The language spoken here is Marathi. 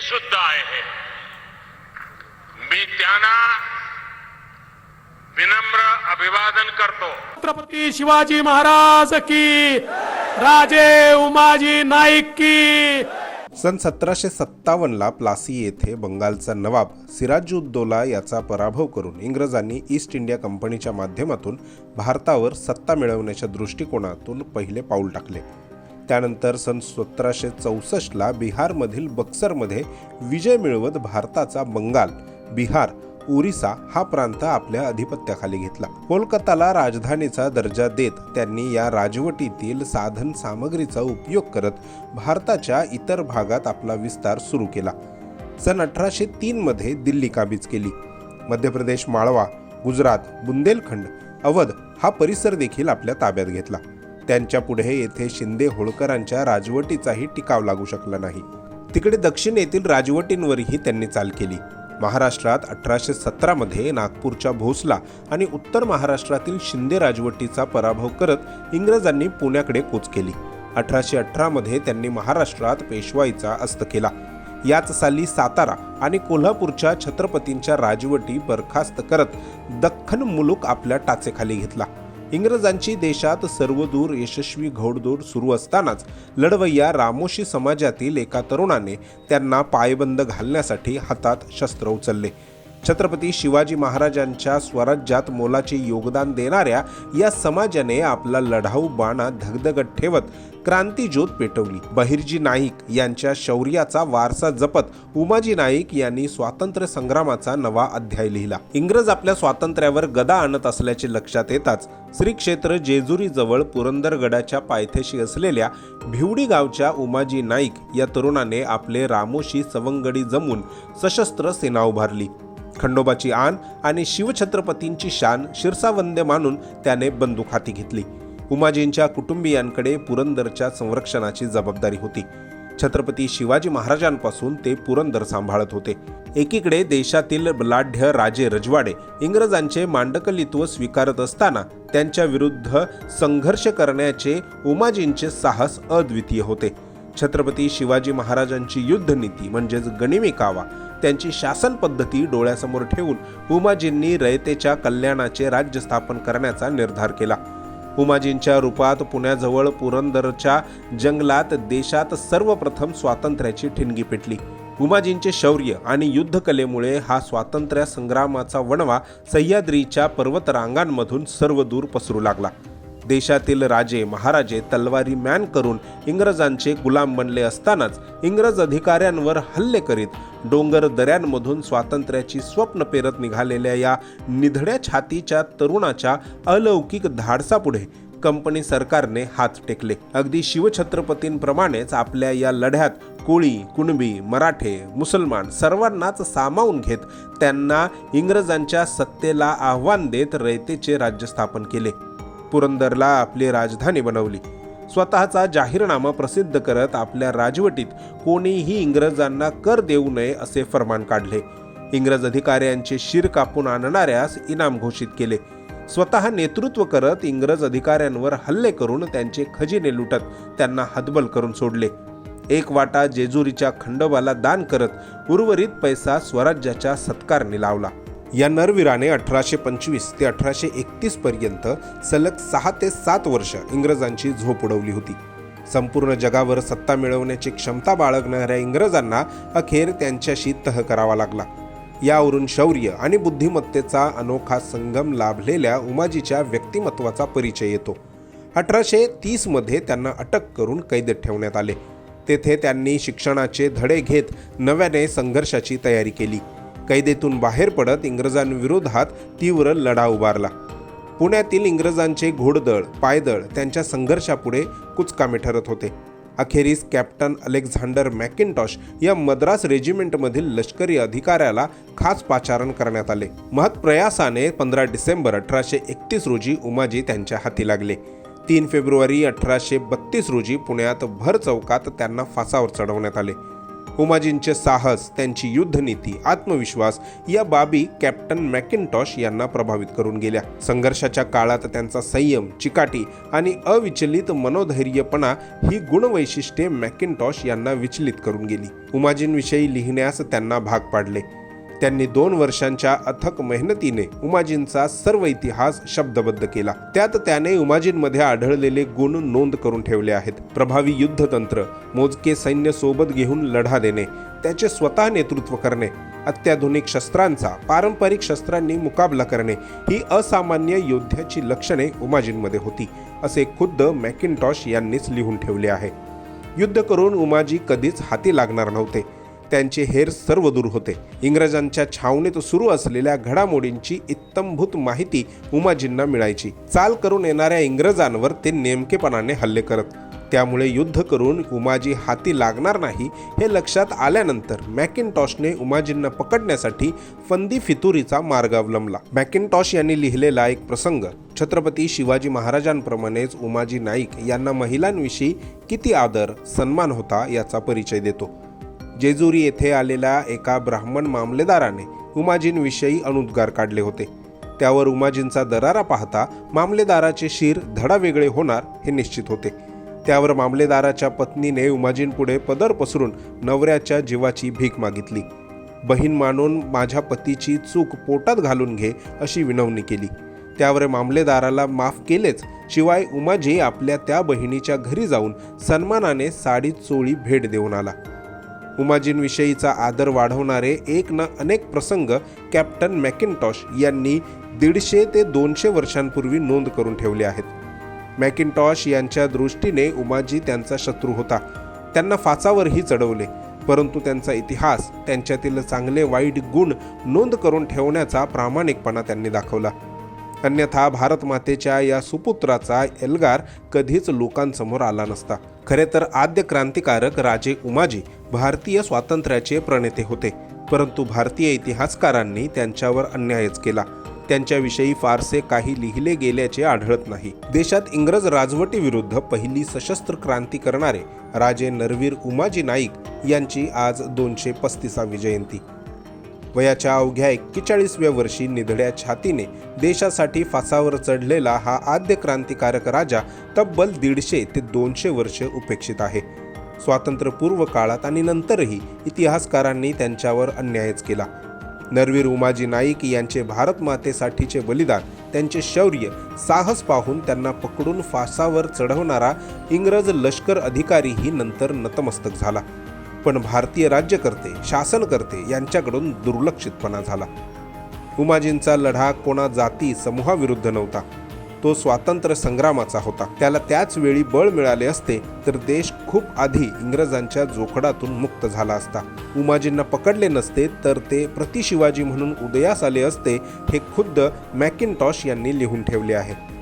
सुद्धा आहे मी त्यांना विनम्र अभिवादन करतो छत्रपती शिवाजी महाराज की राजे उमाजी नाईक की। सन सतराशे सत्तावन्नला प्लासी येथे बंगालचा नवाब सिराजुद्दौला याचा पराभव करून इंग्रजांनी ईस्ट इंडिया कंपनीच्या माध्यमातून भारतावर सत्ता मिळवण्याच्या दृष्टिकोनातून पहिले पाऊल टाकले. त्यानंतर सन सतराशे चौसष्टला बिहारमधील बक्सरमध्ये विजय मिळवत भारताचा बंगाल. बिहार ओरिसा हा प्रांत आपल्या अधिपत्याखाली घेतला. कोलकाताला राजधानीचा दर्जा देत त्यांनी या राजवटीतील साधन सामग्रीचा उपयोग करत भारताच्या इतर भागात आपला विस्तार सुरू केला. सन अठराशे तीनमध्ये दिल्ली काबीज केली. मध्य प्रदेश माळवा गुजरात बुंदेलखंड अवध हा परिसर देखील आपल्या ताब्यात घेतला. त्यांच्या पुढे येथे शिंदे होळकरांच्या राजवटीचाही टिकाव लागू शकला नाही. तिकडे दक्षिण येथील राजवटींवरही त्यांनी चाल केली. महाराष्ट्रात अठराशे सतरामध्ये नागपूरच्या भोसला आणि उत्तर महाराष्ट्रातील शिंदे राजवटीचा पराभव करत इंग्रजांनी पुण्याकडे कूच केली. अठराशे अठरामध्ये त्यांनी महाराष्ट्रात पेशवाईचा अस्त केला. याच साली सातारा आणि कोल्हापूरच्या छत्रपतींच्या राजवटी बरखास्त करत दख्खन मुलूक आपल्या टाचेखाली घेतला. इंग्रजांची देशात सर्वदूर यशस्वी घोडदूर सुरू असतानाच लढवय्या रामोशी समाजातील एका तरुणाने त्यांना पायबंद घालण्यासाठी हातात शस्त्र उचलले. छत्रपती शिवाजी महाराजांच्या स्वराज्यात मोलाचे योगदान देणाऱ्या या समाजाने आपला लढाऊ बाणा धगधगत ठेवत क्रांतीज्योत पेटवली. बहिर्जी नाईक यांच्या शौर्याचा वारसा जपत उमाजी नाईक यांनी स्वातंत्र्य संग्रामाचा नवा अध्याय लिहिला. इंग्रज आपल्या स्वातंत्र्यावर गदा आणत असल्याचे लक्षात येताच श्री क्षेत्र जेजुरीजवळ पुरंदरगडाच्या पायथ्याशी असलेल्या भिवडी गावच्या उमाजी नाईक या तरुणाने आपले रामोशी सवंगडी जमून सशस्त्र सेना उभारली. खंडोबाची आण आणि शिवछत्रपतींची शान शिरसावंदे मानून त्याने बंदूक हाती घेतली. उमाजींच्या कुटुंबियांकडे पुरंदरच्या संरक्षणाची जबाबदारी होती. छत्रपती शिवाजी महाराजांपासून ते पुरंदर सांभाळत होते. एकीकडे देशातील बलाढ्य राजे रजवाडे इंग्रजांचे मांडकलित्व स्वीकारत असताना त्यांच्या विरुद्ध संघर्ष करण्याचे उमाजींचे साहस अद्वितीय होते. छत्रपती शिवाजी महाराजांची युद्धनीती म्हणजेच गणिमिकावा कावा त्यांची शासन पद्धती डोळ्यासमोर ठेवून उमाजींनी रयतेच्या कल्याणाचे राज्य स्थापन करण्याचा निर्धार केला. उमाजींच्या रूपात पुण्याजवळ पुरंदरच्या जंगलात देशात सर्वप्रथम स्वातंत्र्याची ठिणगी पेटली. उमाजींचे शौर्य आणि युद्धकलेमुळे हा स्वातंत्र्य संग्रामाचा वणवा सह्याद्रीच्या पर्वतरांगांमधून सर्व दूर पसरू लागला. देशातील राजे महाराजे तलवारी मॅन करून इंग्रजांचे गुलाम बनले असतानाच इंग्रज अधिकाऱ्यांवर हल्ले करीत डोंगर दऱ्यांमधून स्वातंत्र्याची स्वप्न पेरत निघालेल्या या निधड्या छातीच्या तरुणाच्या अलौकिक धाडसापुढे कंपनी सरकारने हात टेकले. अगदी शिवछत्रपतींप्रमाणेच आपल्या या लढ्यात कोळी कुणबी मराठे मुसलमान सर्वांनाच सामावून घेत त्यांना इंग्रजांच्या सत्तेला आव्हान देत रयतेचे राज्य स्थापन केले. पुरंदरला आपली राजधानी बनवली. स्वतःचा जाहीरनामा प्रसिद्ध करत आपल्या राजवटीत कोणीही इंग्रजांना कर देऊ नये असे फरमान काढले. इंग्रज अधिकाऱ्यांचे शिर कापून आणणाऱ्यास इनाम घोषित केले. स्वतः नेतृत्व करत इंग्रज अधिकाऱ्यांवर हल्ले करून त्यांचे खजिने लुटत त्यांना हतबल करून सोडले. एक वाटा जेजुरीच्या खंडोबाला दान करत उर्वरित पैसा स्वराज्याच्या सत्कारने लावला. या नरवीराने अठराशे पंचवीस ते अठराशे एकतीस पर्यंत सलग सहा ते सात वर्ष इंग्रजांची झोप उडवली होती. संपूर्ण जगावर सत्ता मिळवण्याची क्षमता बाळगणाऱ्या इंग्रजांना अखेर त्यांच्याशी तह करावा लागला. यावरून शौर्य आणि बुद्धिमत्तेचा अनोखा संगम लाभलेल्या उमाजीच्या व्यक्तिमत्वाचा परिचय येतो. अठराशे तीसमध्ये त्यांना अटक करून कैदेत ठेवण्यात आले. तेथे त्यांनी शिक्षणाचे धडे घेत नव्याने संघर्षाची तयारी केली. कैदेतून बाहेर पडत इंग्रजांविरोधात तीव्र लढा उभारला. पुण्यातील इंग्रजांचे घोडदळ पायदळ त्यांच्या संघर्षापुढे कुचकामे ठरत होते. अखेरीस कॅप्टन अलेक्झांडर मॅकिनटॉश या मद्रास रेजिमेंटमधील लष्करी अधिकाऱ्याला खास पाचारण करण्यात आले. महत्प्रयासाने पंधरा डिसेंबर अठराशे एकतीस रोजी उमाजी त्यांच्या हाती लागले. तीन फेब्रुवारी अठराशे बत्तीस रोजी पुण्यात भर चौकात त्यांना फासावर चढवण्यात आले. उमाजींचे साहस त्यांची युद्धनीती आत्मविश्वास या बाबी कॅप्टन मॅकिनटॉश यांना प्रभावित करून गेल्या. संघर्षाच्या काळात त्यांचा संयम चिकाटी आणि अविचलित मनोधैर्यपणा ही गुणवैशिष्ट्ये मॅकिनटॉश यांना विचलित करून गेली. उमाजींविषयी लिहिण्यास त्यांना भाग पाडले. त्यांनी दोन वर्षांच्या अथक मेहनतीने उमाजींचा सर्व इतिहास शब्दबद्ध केला. त्यात त्याने उमाजींमध्ये आढळलेले गुण नोंद करून ठेवले आहेत. प्रभावी युद्धतंत्र मोजके सैन्य सोबत घेऊन लढा देणे त्याचे स्वतः नेतृत्व करणे अत्याधुनिक शस्त्रांचा पारंपरिक शस्त्रांनी मुकाबला करणे ही असामान्य योद्ध्याची लक्षणे उमाजींमध्ये होती असे खुद्द मॅकिनटॉश यांनीच लिहून ठेवले आहे. युद्ध करून उमाजी कधीच हाती लागणार नव्हते. त्यांचे हेर सर्व दूर होते. इंग्रजांच्या छावणीत सुरू असलेल्या घडामोडींची इत्तंभूत माहिती उमाजींना मिळायची. चाल करून येणाऱ्या इंग्रजांवर ते नेमकेपणाने हल्ले करत. त्यामुळे युद्ध करून उमाजी हाती लागणार नाही हे लक्षात आल्यानंतर मॅकिनटॉशने उमाजींना पकडण्यासाठी फंदी फितुरीचा मार्ग अवलंबला. मॅकिनटॉश यांनी लिहिलेला एक प्रसंग छत्रपती शिवाजी महाराजांप्रमाणेच उमाजी नाईक यांना महिलांविषयी किती आदर सन्मान होता याचा परिचय देतो. जेजुरी येथे आलेल्या एका ब्राह्मण मामलेदाराने उमाजींविषयी अनुद्गार काढले होते. त्यावर उमाजींचा दरारा पाहता मामलेदाराचे शिर धडा वेगळे होणार हे निश्चित होते. त्यावर मामलेदाराच्या पत्नीने उमाजींपुढे पदर पसरून नवऱ्याच्या जीवाची भीक मागितली. बहीण मानून माझ्या पतीची चूक पोटात घालून घे अशी विनवणी केली. त्यावर मामलेदाराला माफ केलेच शिवाय उमाजी आपल्या त्या बहिणीच्या घरी जाऊन सन्मानाने साडी चोळी भेट देऊन आला. उमाजींविषयीचा आदर वाढवणारे एक ना अनेक प्रसंग कॅप्टन मॅकिनटॉश यांनी दीडशे ते दोनशे वर्षांपूर्वी नोंद करून ठेवले आहेत. मॅकिनटॉश यांच्या दृष्टीने उमाजी त्यांचा शत्रू होता. त्यांना फाचावरही चढवले परंतु त्यांचा इतिहास त्यांच्यातील चांगले वाईट गुण नोंद करून ठेवण्याचा प्रामाणिकपणा त्यांनी दाखवला. अन्यथा भारतमातेच्या या सुपुत्राचा एल्गार कधीच लोकांसमोर आला नसता. खरे तर आद्य क्रांतिकारक राजे उमाजी भारतीय स्वातंत्र्याचे प्रणेते होते. परंतु भारतीय इतिहासकारांनी त्यांच्यावर अन्यायच केला. त्यांच्याविषयी फारसे काही लिहिले गेल्याचे आढळत नाही. देशात इंग्रज राजवटीविरुद्ध पहिली सशस्त्र क्रांती करणारे राजे नरवीर उमाजी नाईक यांची आज दोनशे पस्तीसावी जयंती. वयाच्या अवघ्या एक्केचाळीसव्या वर्षी निधड्या छातीने देशासाठी फासावर चढलेला हा आद्य क्रांतिकारक राजा तब्बल दीडशे ते दोनशे वर्ष उपेक्षित आहे. स्वातंत्र्यपूर्व काळात आणि नंतरही इतिहासकारांनी त्यांच्यावर अन्यायच केला. नरवीर उमाजी नाईक यांचे भारत मातेसाठीचे बलिदान त्यांचे शौर्य साहस पाहून त्यांना पकडून फासावर चढवणारा इंग्रज लष्कर अधिकारीही नंतर नतमस्तक झाला. पण भारतीय राज्यकर्ते शासनकर्ते यांच्याकडून दुर्लक्षितपणा झाला. उमाजींचा लढा कोणा जाती समूहाविरुद्ध नव्हता. तो स्वातंत्र्य संग्रामाचा होता. त्याला त्याच वेळी बळ मिळाले असते तर देश खूप आधी इंग्रजांच्या जोखडातून मुक्त झाला असता. उमाजींना पकडले नसते तर ते प्रतिशिवाजी म्हणून उदयास आले असते हे खुद्द मॅकिनटॉश यांनी लिहून ठेवले आहे.